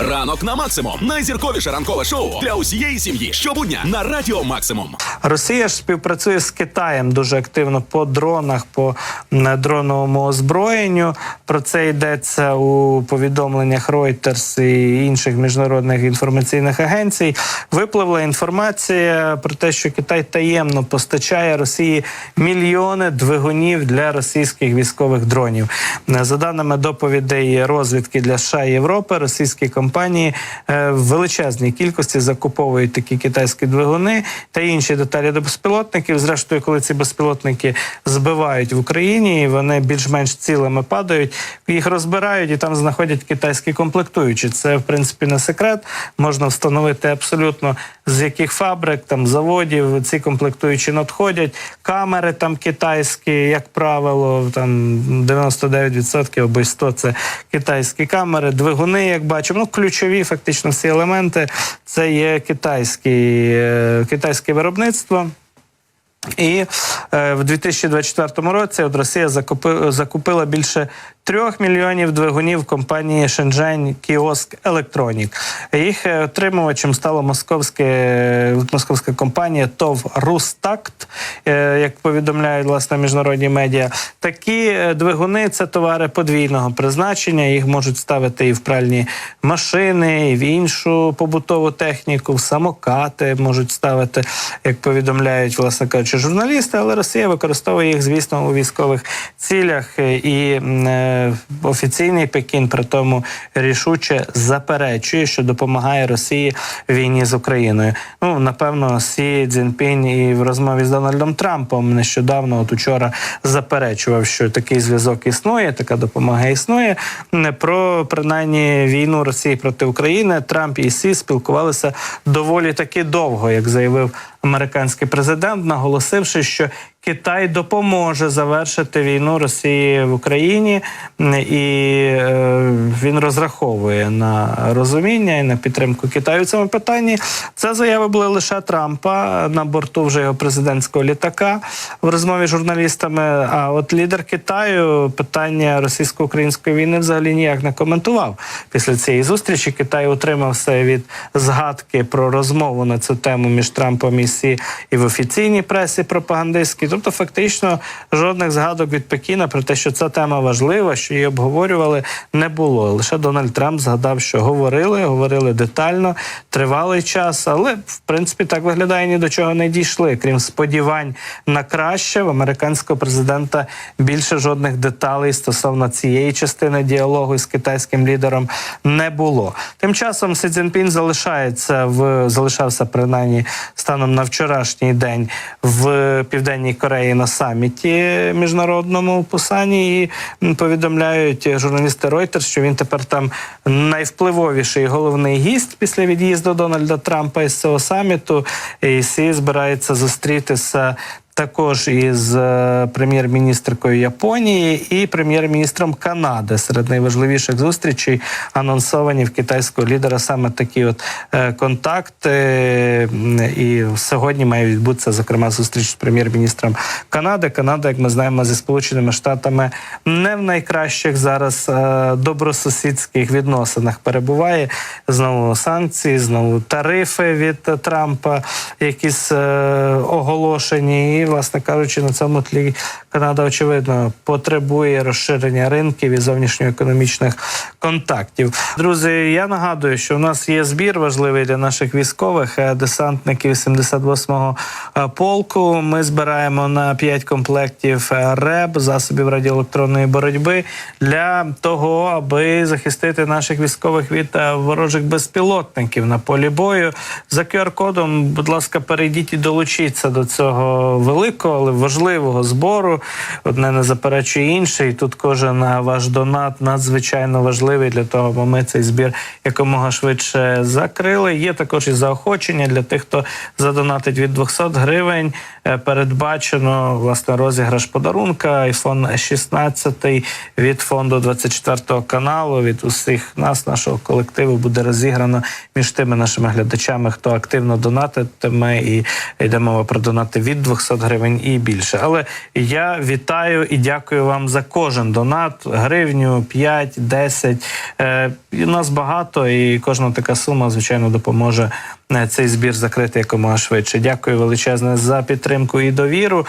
Ранок на максимум. Найзірковіше ранкове шоу для усієї сім'ї. Щобудня на радіо Максимум. Росія ж співпрацює з Китаєм дуже активно по дронах, по дроновому озброєнню. Про це йдеться у повідомленнях Reuters і інших міжнародних інформаційних агенцій. Випливла інформація про те, що Китай таємно постачає Росії мільйони двигунів для російських військових дронів. За даними доповідей розвідки для США і Європи, російські компанії е, в величезній кількості закуповують такі китайські двигуни та інші деталі до безпілотників. Зрештою, коли ці безпілотники збивають в Україні, вони більш-менш цілими падають, їх розбирають і там знаходять китайські комплектуючі. Це в принципі не секрет. Можна встановити абсолютно з яких фабрик, там заводів ці комплектуючі надходять. Камери там китайські, як правило, там 99% або й 100 – це китайські камери, двигуни, як бачимо. Ну, ключові фактично всі елементи це є китайські, е, китайське виробництво. І е, в 2024 році от Росія закупи, закупила більше трьох мільйонів двигунів компанії Shenzhen Kiosk Electronic. Їх е, отримувачем стала московське, московська компанія ТОВ Рустакт, е, як повідомляють власне міжнародні медіа. Такі е, двигуни це товари подвійного призначення. Їх можуть ставити і в пральні машини, і в іншу побутову техніку, в самокати можуть ставити, як повідомляють, власне кажучи, журналісти, але Росія використовує їх, звісно, у військових цілях. І офіційний Пекін при тому рішуче заперечує, що допомагає Росії в війні з Україною. Ну напевно, Сі Цзіньпінь і в розмові з Дональдом Трампом нещодавно, от учора, заперечував, що такий зв'язок існує, така допомога існує. Не Про принаймні війну Росії проти України Трамп і Сі спілкувалися доволі таки довго, як заявив американський президент, наголосивши, що Китай допоможе завершити війну Росії в Україні, і е, він розраховує на розуміння і на підтримку Китаю в цьому питанні. Це заяви були лише Трампа на борту вже його президентського літака в розмові з журналістами. А от лідер Китаю питання російсько-української війни взагалі ніяк не коментував. Після цієї зустрічі Китай утримався від згадки про розмову на цю тему між Трампом і Сі і в офіційній пресі пропагандистській. Тобто, фактично, жодних згадок від Пекіна про те, що ця тема важлива, що її обговорювали, не було. Лише Дональд Трамп згадав, що говорили, говорили детально, тривалий час, але в принципі так виглядає ні до чого не дійшли. Крім сподівань на краще, в американського президента більше жодних деталей стосовно цієї частини діалогу із китайським лідером не було. Тим часом Си Цзіньпін залишається в залишався принаймні станом на вчорашній день в південній Кореї на саміті міжнародному в Пусані. І повідомляють журналісти Reuters, що він тепер там найвпливовіший головний гість після від'їзду Дональда Трампа із цього саміту. І Сі збирається зустрітися. Також із е, прем'єр-міністркою Японії і прем'єр-міністром Канади серед найважливіших зустрічей анонсовані в китайського лідера саме такі от е, контакти. І сьогодні має відбутися зокрема зустріч з прем'єр-міністром Канади. Канада, як ми знаємо, зі сполученими штатами не в найкращих зараз е, добросусідських відносинах перебуває. Знову санкції, знову тарифи від Трампа, якісь оголошені. І, власне кажучи, на цьому тлі Канада очевидно потребує розширення ринків і зовнішньоекономічних контактів. Друзі, я нагадую, що у нас є збір важливий для наших військових е, десантників 78-го е, полку. Ми збираємо на 5 комплектів е, РЕБ засобів радіоелектронної боротьби для того, аби захистити наших військових від ворожих безпілотників на полі бою. За QR-кодом, будь ласка, перейдіть і долучіться до цього великого, але важливого збору. Одне не заперечує інше, і тут кожен е, ваш донат надзвичайно важливий для того, аби ми цей збір якомога швидше закрили. Є також і заохочення для тих, хто задонатить від 200 гривень. Е, Передбачено власне розіграш подарунка iPhone 16 від фонду 24 каналу. Від усіх нас, нашого колективу, буде розіграно між тими нашими глядачами, хто активно донатитиме і йде мова про донати від 200 гривень. Гривень і більше. Але я вітаю і дякую вам за кожен донат, гривню, 5, 10. Е, нас багато, і кожна така сума, звичайно, допоможе е, цей збір закрити якомога швидше. Дякую величезне за підтримку і довіру.